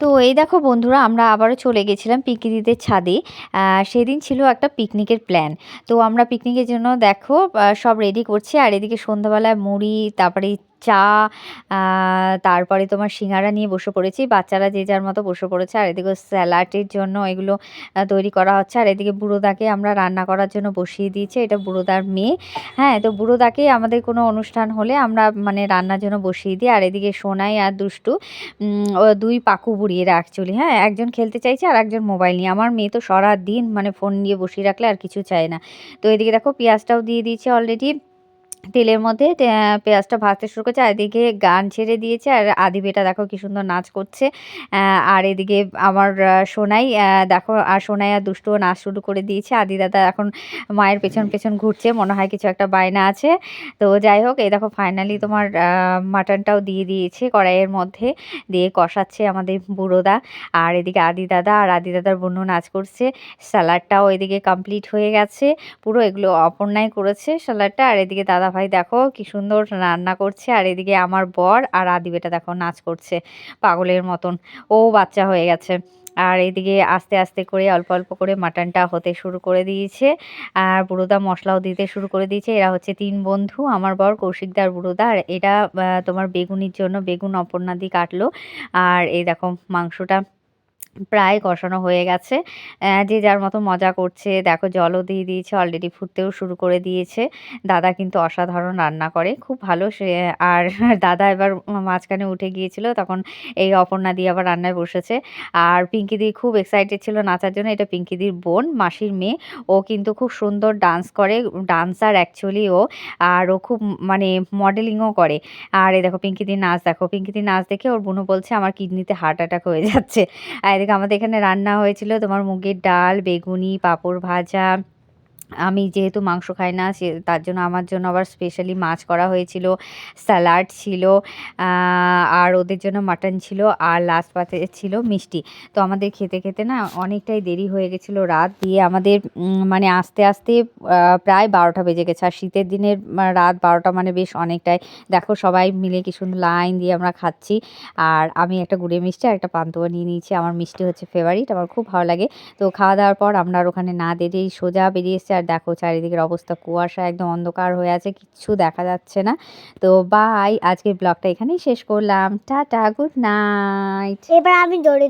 তো এই দেখো বন্ধুরা, আমরা আবারও চলে গেছিলাম পিকনিদের ছাদে। সেদিন ছিল একটা পিকনিকের প্ল্যান তো আমরা পিকনিকের জন্য দেখো সব রেডি করছি। আর এদিকে সন্ধ্যাবেলায় মুড়ি, তারপরে চা তারপরে তোমার সিঙ্গারা নিয়ে বসে পড়েছি। বাচ্চারা যে যার মতো বসে পড়েছে। আর এদিকে স্যালাডের জন্য এগুলো তৈরি করা হচ্ছে। আর এদিকে বুড়োদাকে আমরা রান্না করার জন্য বসিয়ে দিয়েছি। এটা বুড়োদার মেয়ে। হ্যাঁ তো বুড়োদাকে আমাদের কোনো অনুষ্ঠান হলে আমরা মানে রান্নার জন্য বসিয়ে দিই। আর এদিকে সোনাই আর দুষ্টু দুই পাকু বুড়িয়ে অ্যাকচুয়ালি হ্যাঁ একজন খেলতে চাইছে আর একজন মোবাইল নিয়ে। আমার মেয়ে তো সারা দিন মানে ফোন নিয়ে বসিয়ে রাখলে আর কিছু চায় না। তো এদিকে দেখো পেঁয়াজটাও দিয়ে দিয়েছে অলরেডি তেলের মধ্যে পেঁয়াজটা ভাজতে শুরু করছে, আর এদিকে গান ছেড়ে দিয়েছে, আর আদি বেটা দেখো কি সুন্দর নাচ করছে। আর এদিকে আমার সোনাই দেখো, আর সোনাই আর দুষ্টুও নাচ শুরু করে দিয়েছে। আদি দাদা এখন মায়ের পেছন পেছন ঘুরছে, মনে হয় কিছু একটা বায়না আছে। তো যাই হোক, এই দেখো ফাইনালি তোমার মাটনটাও দিয়ে দিয়েছে কড়াইয়ের মধ্যে, দিয়ে কষাচ্ছে আমাদের বুড়োদা। আর এদিকে আদি দাদা আর আদি দাদার বোনও নাচ করছে। স্যালাডটাও এদিকে কমপ্লিট হয়ে গেছে, পুরো এগুলো অপর্ণাই করেছে স্যালাডটা আর এদিকে দাদা ভাই দেখো কি সুন্দর রান্না করছে। আর এদিকে আমার বর আর আদি বেটা দেখো নাচ করছে পাগলের মতন। ও বাচ্চা হয়ে গেছে। আর এদিকে আস্তে আস্তে করে অল্প অল্প করে মাটনটা হতে শুরু করে দিয়েছে। আর বুড়োদা মশলাও দিতে শুরু করে দিয়েছে। এরা হচ্ছে তিন বন্ধু, আমার বর কৌশিকদার বুড়োদা। আর এটা তোমার বেগুনির জন্য বেগুন অপর্ণা কাটলো। আর এই দেখো মাংসটা প্রায় কষানো হয়ে গেছে। যে যার মতো মজা করছে, দেখো জলও দিয়ে দিয়েছে অলরেডি ফুটতেও শুরু করে দিয়েছে। দাদা কিন্তু অসাধারণ রান্না করে, খুব ভালো সে, আর দাদা এবার মাঝখানে উঠে গিয়েছিল, তখন এই অপর্ণা দিয়ে আবার রান্নায় বসেছে। আর পিঙ্কিদি খুব এক্সাইটেড ছিল নাচার জন্য, এটা পিঙ্কিদির বোন, মাসির মেয়ে। ও কিন্তু খুব সুন্দর ডান্স করে ডান্সার অ্যাকচুয়ালি ও, আর ও খুব মানে মডেলিংও করে। আর এই দেখো পিঙ্কিদির নাচ দেখো পিঙ্কিদির নাচ দেখে ওর বোনও বলছে, আমার কিডনিতে হার্ট অ্যাটাক হয়ে যাচ্ছে। আর আমাদের এখানে রান্না হয়েছিল তোমার মুগের ডাল বেগুনি পাঁপড় ভাজা আমি যেহেতু মাংস খাই না, সে, তার জন্য আমার জন্য আবার স্পেশালি মাছ করা হয়েছিল। স্যালাড ছিল আর ওদের জন্য মাটন ছিল, আর লাস্ট পাতে ছিল মিষ্টি। তো আমাদের খেতে খেতে না অনেকটাই দেরি হয়ে গেছিল রাত দিয়ে আমাদের মানে আস্তে আস্তে প্রায় বারোটা বেজে গেছে। আর শীতের দিনের রাত বারোটা মানে বেশ অনেকটাই। দেখো সবাই মিলে কি সুন্দর লাইন দিয়ে আমরা খাচ্ছি। আর আমি একটা গুড়ে মিষ্টি আর একটা পান্তুয়া নিয়ে নিয়েছি। আমার মিষ্টি হচ্ছে ফেভারিট আমার খুব ভালো লাগে। তো খাওয়া দাওয়ার পর আমরা আর ওখানে না দেরিয়েই সোজা বেরিয়ে এসেছি। আর দেখো চারিদিকের অবস্থা কুয়াশা একদম অন্ধকার হয়ে আছে, কিচ্ছু দেখা যাচ্ছে না। তো বাই আজকের ব্লগটা এখানেই শেষ করলাম। টাটা গুড নাইট এবার আমি দৌড়ে